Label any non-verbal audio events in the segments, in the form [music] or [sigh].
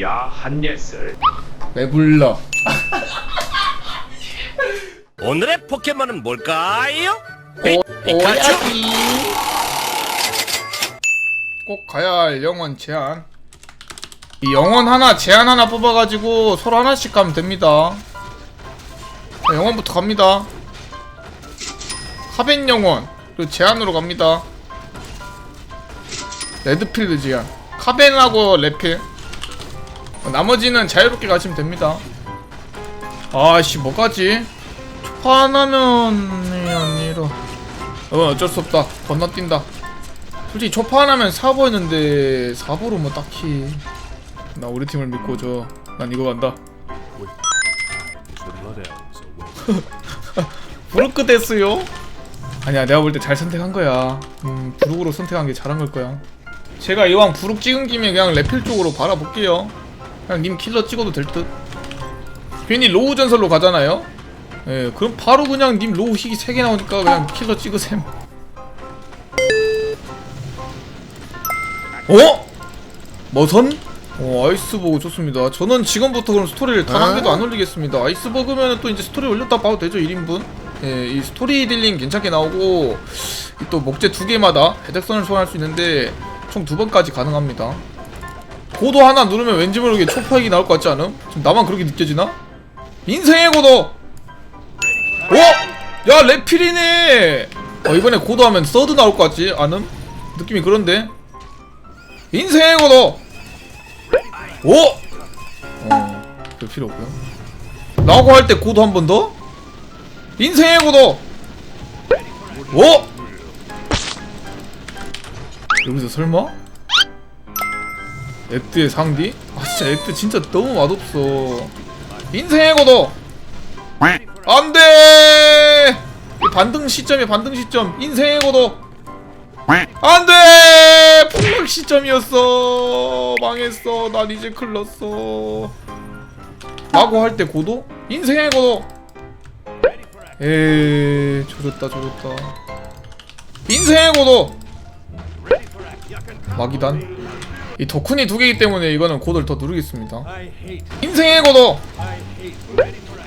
야한 녀석 왜 불러? [laughs] 오늘의 포켓몬은 뭘까요? 오, 오야지. 꼭 가야 할 영원 제한. 이 영원 하나 제한 하나 뽑아가지고 서로 하나씩 가면 됩니다. 자, 영원부터 갑니다. 카벤 영원 그리고 제한으로 갑니다. 레드필드 제한. 카벤하고 레필. 어, 나머지는 자유롭게 가시면 됩니다. 아씨 뭐가지? 초판하면 아니라 어 어쩔 수 없다. 건너뛴다. 솔직히 초판하면 4보였는데 4보로 뭐 딱히. 나 우리 팀을 믿고 저 난 이거 간다. [laughs] 부르크 됐어요? 아니야 내가 볼 때 잘 선택한 거야. 음 부룩으로 선택한 게 잘한 걸 거야. 제가 이왕 부룩 찍은 김에 그냥 레필 쪽으로 바라볼게요 그냥 님 킬러 찍어도 될 듯 괜히 로우 전설로 가잖아요 예, 그럼 바로 그냥 님 로우 희귀 3개 나오니까 그냥 킬러 찍으셈. 어? 머선? 어, 아이스버그 좋습니다. 저는 지금부터 그럼 스토리를 단 한 개도 안 올리겠습니다. 아이스버그면은 또 이제 스토리 올렸다 봐도 되죠, 1인분? 예, 이 스토리 딜링 괜찮게 나오고, 이또 목재 두 개마다 해적선을 소환할 수 있는데, 총 두 번까지 가능합니다. 고도 하나 누르면 왠지 모르게 초파액이 나올 것 같지 않음? 지금 나만 그렇게 느껴지나? 인생의 고도! 어? 야 레필이네 어 이번에 고도하면 서드 나올 것 같지 않음? 느낌이 그런데 인생의 고도 오! 어, 별 필요 없고요 라고 할 때 고도 한 번 더? 인생의 고도 오! 여기서 설마? 액트의 상디? 아 진짜 액트 진짜 너무 맛없어. 인생의 고도! 안돼! 반등 시점이 반등 시점. 인생의 고도! 안돼! 폭락 시점이었어. 망했어. 난 이제 클렀어. 라고 할 때 고도? 인생의 고도! 에이 조졌다 조졌다. 인생의 고도! 마기단 이 덕훈이 두 개이기 때문에 이거는 고도를 더 누르겠습니다. 인생의 고도!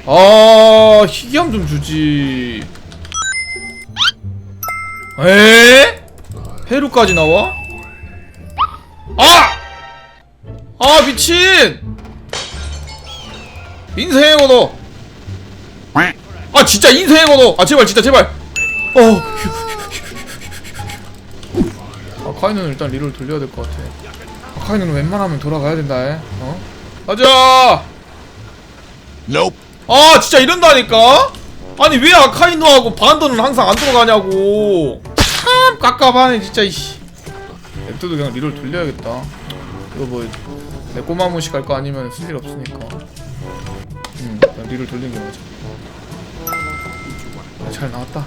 아 희귀함 좀 주지. 에? 페루까지 나와? 아! 아 미친! 인생의 고도! 아 진짜 인생의 고도! 아 제발 진짜 제발! 어아 카이는 일단 리를 돌려야 될 것 같아. 아 카이는 웬만하면 돌아가야 된다 해 어? 가자! Nope. 아 진짜 이런다니까? 아니 왜 아카이노하고 반도는 항상 안 들어가냐고. 참 깝깝하네 진짜 이씨. 앱도 그냥 리를 돌려야겠다. 이거 뭐내 꼬마 무식 할거 아니면 쓸 일 없으니까. 음 그냥 리를 돌리는 게 맞아 아, 잘 나왔다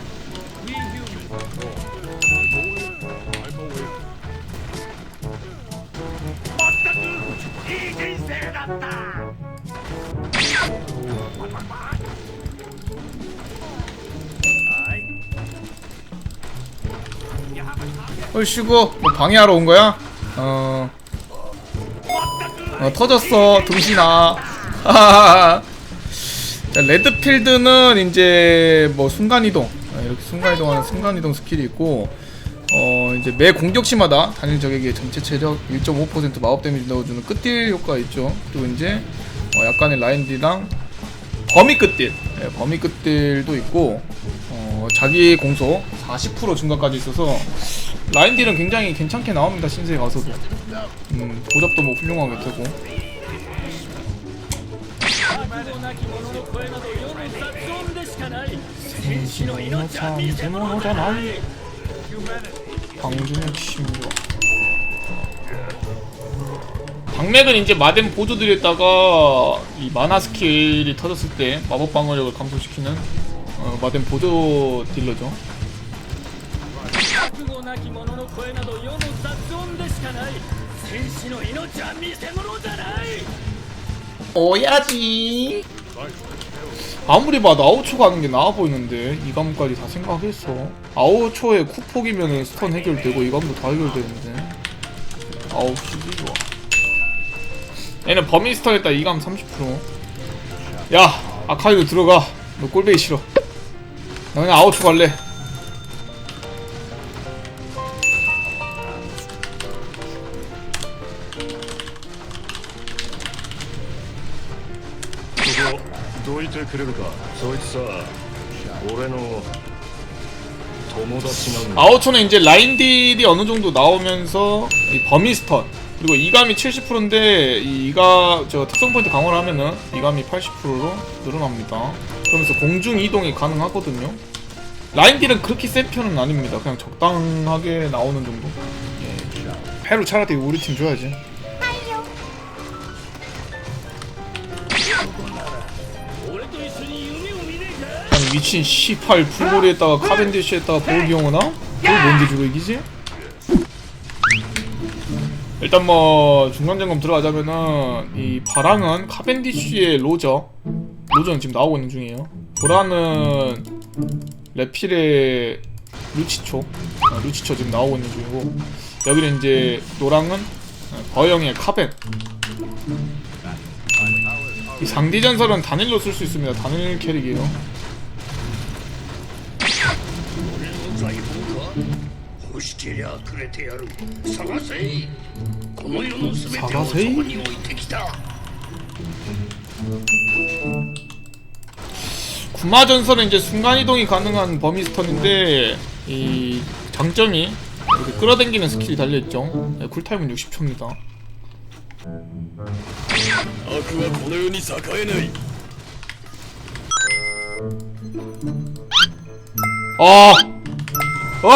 얼씨구 뭐 방해하러 온 거야? 어... 어 터졌어. 등신아. 자 [laughs] 레드필드는 이제 뭐 순간이동. 아, 이렇게 순간이동하는 순간이동 스킬이 있고 어 이제 매 공격 시마다 단일 적에게 전체 체력 1.5% 마법 데미지 넣어주는 끝딜 효과가 있죠. 그리고 이제 어, 약간의 라인딜랑 범위 끝딜. 예, 범위 끝딜도 있고 어, 자기 공소 40% 증가까지 있어서 라인 딜은 굉장히 괜찮게 나옵니다 신세에 가서도. 음, 보잡도 뭐 훌륭하게 되고. 방준혁 심리와 방맥은 이제 마뎀 보조들에다가 이 마나 스킬이 터졌을 때 마법 방어력을 감소시키는 어, 마덴 보조 딜러죠. 오야지. 아무리 봐도 아우초 가는 게 나아 보이는데 이 과목까지 다 생각했어. 아우초에 쿠폭이면 스턴 해결되고 이 과목도 다 해결되는데. 아우 기기 좋아. 얘는 범인 스턴했다 이감 30%. 야 아카이도 들어가. 너 꼴배기 싫어. 그냥 아웃초 갈래 아웃초는 이제 라인 딜이 어느 정도 나오면서 이 버미스턴 그리고 이감이 70%인데 이가 저 특성 포인트 강화를 하면은 이감이 80%로 늘어납니다. 그러면서 공중 이동이 가능하거든요. 라인딜은 그렇게 센 편은 아닙니다. 그냥 적당하게 나오는 정도. 예. 패로 차라리 우리 팀 줘야지. 아니 미친 18 풀볼이에다가 카벤디시에다가 볼기 영어나? 그걸 뭔데 주고 이기지? 일단 뭐 중간 점검 들어가자면은 이 바랑은 카벤디쉬의 로저 로전 지금 나오고 있는 중이에요. 보라는 레필의 루치초. 아, 루치초 지금 나오고 있는 중이고. 여기는 이제 노랑은 어, 버영의 카벤. 이 상디 전설은 단일로 쓸 수 있습니다. 단일 캐릭이에요. 사가세이? 구마 전선은 이제 순간이동이 가능한 범위 스턴인데 이 장점이 이렇게 끌어당기는 스킬이 달려있죠 네, 쿨타임은 60초입니다 아! 아!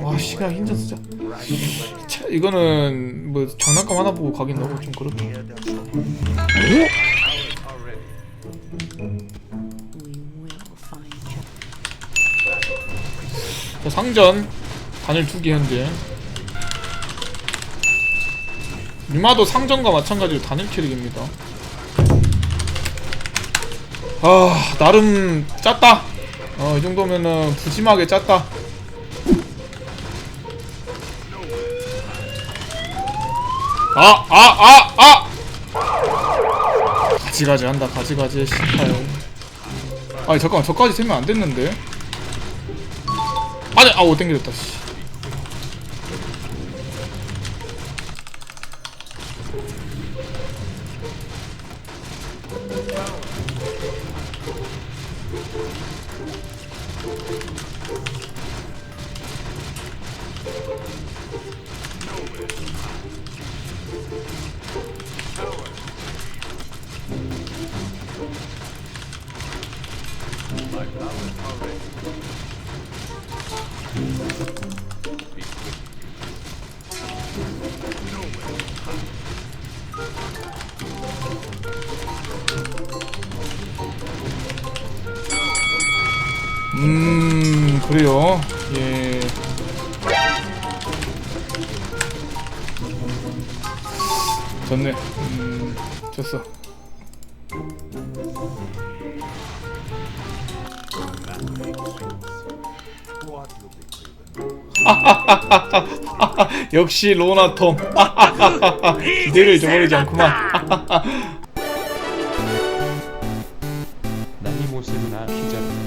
와, 시간 힘들어 진짜. 이거는 뭐 장난감 하나 보고 가긴 너무 좀 그렇다. 자, 상전 단일 두개 현재. 유마도 상전과 마찬가지로 단일 캐릭입니다. 아 나름 짰다. 어이 정도면은 부심하게 짰다. 아 아 아 아! 가지가지 한다 가지가지 싫다요. 아니 잠깐만 저까지 세면 안 됐는데. 아니 아우 땡겨졌다 씨. 그래요. 예. 졌네. 음, 졌어. [laughs] 역시 로나톰 [laughs] 기대를 잊어버리지 않구만 난이 모습이나 피자를